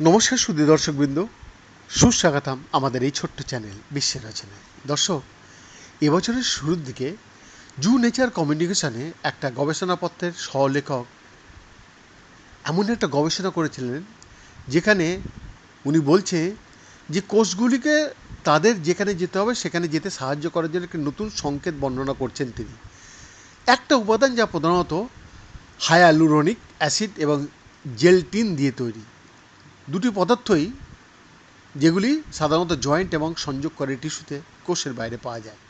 নমস্কার সুদী দর্শকবৃন্দ, সুস্বাগতম আমাদের এই ছোট্ট চ্যানেল বিশ্বের রচনায়। দর্শক, এবছরের শুরুর দিকে জু নেচার কমিউনিকেশনে একটা গবেষণাপত্রের সহলেখক এমন একটা গবেষণা করেছিলেন, যেখানে উনি বলছে যে কোষগুলিকে তাদের যেখানে যেতে হবে, সেখানে যেতে সাহায্য করার জন্য একটি নতুন সংকেত বর্ণনা করছেন তিনি। একটা উপাদান যা প্রধানত হায়ালুরোনিক অ্যাসিড এবং জেলটিন দিয়ে তৈরি। দুটি পদার্থই যেগুলি সাধারণত জয়েন্ট এবং সংযোগ করে টিস্যুতে কোষের বাইরে পাওয়া যায়।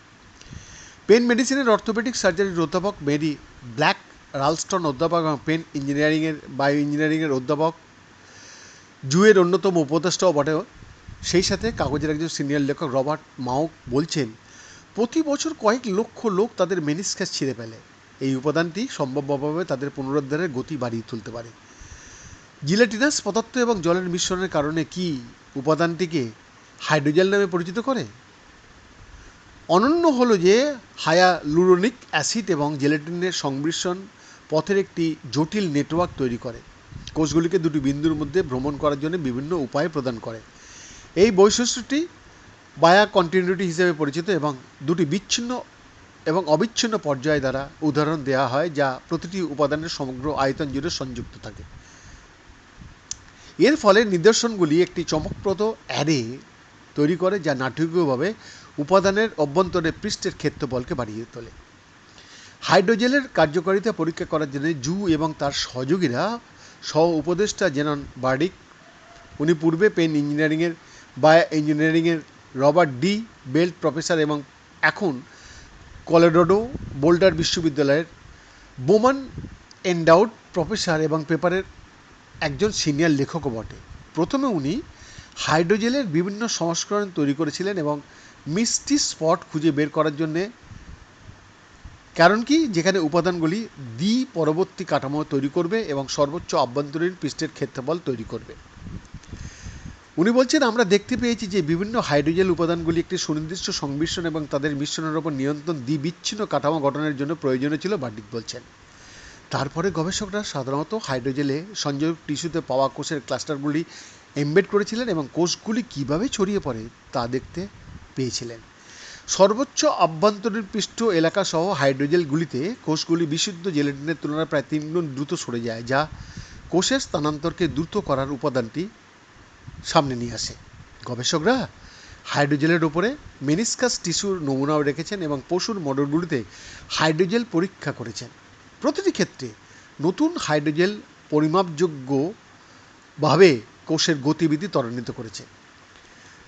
পেন মেডিসিনের অর্থোপেডিক সার্জারির অধ্যাপক মেরি ব্ল্যাক, রালস্টন অধ্যাপক এবং পেন ইঞ্জিনিয়ারিংয়ের, বায়ো ইঞ্জিনিয়ারিংয়ের অধ্যাপক, জুয়ের অন্যতম উপদেষ্টাও বটে। সেই সাথে কাগজের একজন সিনিয়র লেখক রবার্ট মাওক বলছেন প্রতি বছর কয়েক লক্ষ লোক তাদের মেনিসকাস ছিঁড়ে ফেলে। এই উপাদানটি সম্ভাব্যভাবে তাদের পুনরুদ্ধারের গতি বাড়িয়ে তুলতে পারে। জিলেটিনাস পদার্থ এবং জলের মিশ্রণের কারণে কি উপাদানটিকে হাইড্রোজেল নামে পরিচিত করে? অনন্য হলো যে হায়ালুরোনিক অ্যাসিড এবং জেলেটিনের সংমিশ্রণ পথের একটি জটিল নেটওয়ার্ক তৈরি করে। কোষগুলিকে দুটি বিন্দুর মধ্যে ভ্রমণ করার জন্য বিভিন্ন উপায় প্রদান করে। এই বৈশিষ্ট্যটি বায়া কন্টিনিউটি হিসেবে পরিচিত এবং দুটি বিচ্ছিন্ন এবং অবিচ্ছিন্ন পর্যায় দ্বারা উদাহরণ দেওয়া হয় যা প্রতিটি উপাদানের সমগ্র আয়তন জুড়ে সংযুক্ত থাকে। এর ফলে নিদর্শনগুলি একটি চমকপ্রদ অ্যারে তৈরি করে যা নাটকীয়ভাবে উপাদানের অভ্যন্তরে পৃষ্ঠের ক্ষেত্রফলকে বাড়িয়ে তোলে। হাইড্রোজেলের কার্যকারিতা পরীক্ষা করার জন্য জু এবং তার সহযোগীরা সহ উপদেষ্টা জেনন বার্ডিক, উনি পূর্বে পেন ইঞ্জিনিয়ারিংয়ের, বায়ো ইঞ্জিনিয়ারিংয়ের রবার্ট ডি বেল্ট প্রফেসর এবং এখন কলোরাডো বোল্ডার বিশ্ববিদ্যালয়ের বোমান এন্ডাউড প্রফেসর এবং পেপারের একজন সিনিয়র লেখকও বটে। প্রথমে উনি হাইড্রোজেলের বিভিন্ন সংস্করণ তৈরি করেছিলেন এবং মিষ্টি স্পট খুঁজে বের করার জন্যে, কারণ কি যেখানে উপাদানগুলি দ্বি পরবর্তী কাঠামো তৈরি করবে এবং সর্বোচ্চ আভ্যন্তরীণ পৃষ্ঠের ক্ষেত্রফল তৈরি করবে। উনি বলছেন, আমরা দেখতে পেয়েছি যে বিভিন্ন হাইড্রোজেল উপাদানগুলি একটি সুনির্দিষ্ট সংমিশ্রণ এবং তাদের মিশ্রণের ওপর নিয়ন্ত্রণ দ্বিবিচ্ছিন্ন কাঠামো গঠনের জন্য প্রয়োজনীয় ছিল, বার্ডিক বলছেন। তারপরে গবেষকরা সাধারণত হাইড্রোজেলে সংযোগ টিস্যুতে পাওয়া কোষের ক্লাস্টারগুলি এমবেড করেছিলেন এবং কোষগুলি কীভাবে ছড়িয়ে পড়ে তা দেখতে পেয়েছিলেন। সর্বোচ্চ আভ্যন্তরীণ পৃষ্ঠ এলাকা সহ হাইড্রোজেলগুলিতে কোষগুলি বিশুদ্ধ জেলেটিনের তুলনায় প্রায় তিনগুণ দ্রুত সরে যায়, যা কোষের স্থানান্তরকে দ্রুত করার উপাদানটি সামনে নিয়ে আসে। গবেষকরা হাইড্রোজেলের উপরে মেনিসকাস টিস্যুর নমুনাও রেখেছেন এবং পশুর মডেলগুলিতে হাইড্রোজেল পরীক্ষা করেছেন। প্রতিটি ক্ষেত্রে নতুন হাইড্রোজেল পরিমাপযোগ্যভাবে কোষের গতিবিধি ত্বরান্বিত করেছে।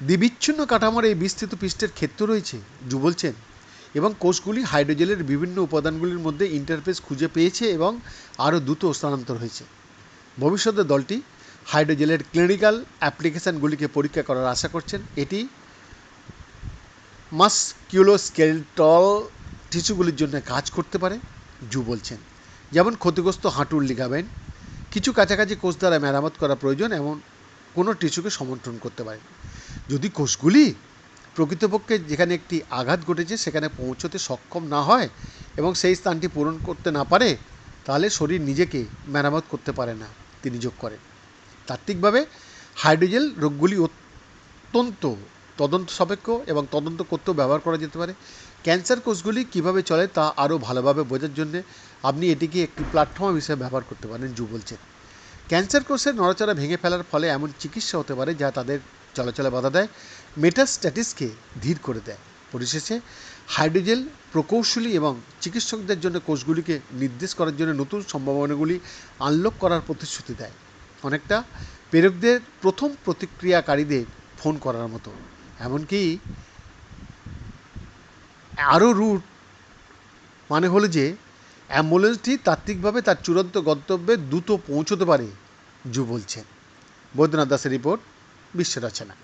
দ্বিবিচ্ছিন্ন কাঠামোর এই বিস্তৃত পৃষ্ঠের ক্ষেত্র রয়েছে জু বলছেন, এবং কোষগুলি হাইড্রোজেলের বিভিন্ন উপাদানগুলির মধ্যে ইন্টারফেস খুঁজে পেয়েছে এবং আরও দ্রুত স্থানান্তর হয়েছে। ভবিষ্যতে দলটি হাইড্রোজেলের ক্লিনিক্যাল অ্যাপ্লিকেশানগুলিকে পরীক্ষা করার আশা করছেন। এটি মাসকিউলোস্কেলটল টিস্যুগুলির জন্য কাজ করতে পারে, জু বলছেন। যেমন ক্ষতিগ্রস্ত হাঁটুর লিগামেন্ট, কিছু কাছাকাছি কোষ দ্বারা মেরামত করা প্রয়োজন এমন কোনো টিস্যুকে সমর্থন করতে পারে। যদি কোষগুলি প্রকৃতপক্ষে যেখানে একটি আঘাত ঘটেছে সেখানে পৌঁছতে সক্ষম না হয় এবং সেই স্থানটি পূরণ করতে না পারে, তাহলে শরীর নিজেকে মেরামত করতে পারে না, তিনি যোগ করেন। তাত্ত্বিকভাবে হাইড্রোজেল রোগগুলি অত্যন্ত তদন্ত সাপেক্ষ এবং তদন্ত করতেও ব্যবহার করা যেতে পারে। ক্যান্সার কোষগুলি কীভাবে চলে তা আরও ভালোভাবে বোঝার জন্য আপনি এটিকে একটি প্ল্যাটফর্ম হিসেবে ব্যবহার করতে পারেন, জু বলছেন। ক্যান্সার কোষের নড়াচড়া ভেঙে ফেলার ফলে এমন চিকিৎসা হতে পারে যা তাদের চলাচলে বাধা দেয়, মেটাস্ট্যাটিসকে ধীর করে দেয়। পরিশেষে, হাইড্রোজেল প্রকৌশলী এবং চিকিৎসকদের জন্য কোষগুলিকে নির্দেশ করার জন্য নতুন সম্ভাবনাগুলি আনলক করার প্রতিশ্রুতি দেয়। অনেকটা প্রেরকদের প্রথম প্রতিক্রিয়াকারীদের ফোন করার মতো। এমনকি আরও রুট মানে হলো যে, অ্যাম্বুলেন্সটি তাত্ত্বিকভাবে তার চূড়ান্ত গন্তব্যে দ্রুত পৌঁছতে পারে জু বলছেন বৈদ্যনাথ দাসের রিপোর্ট বিশ্ব রচনা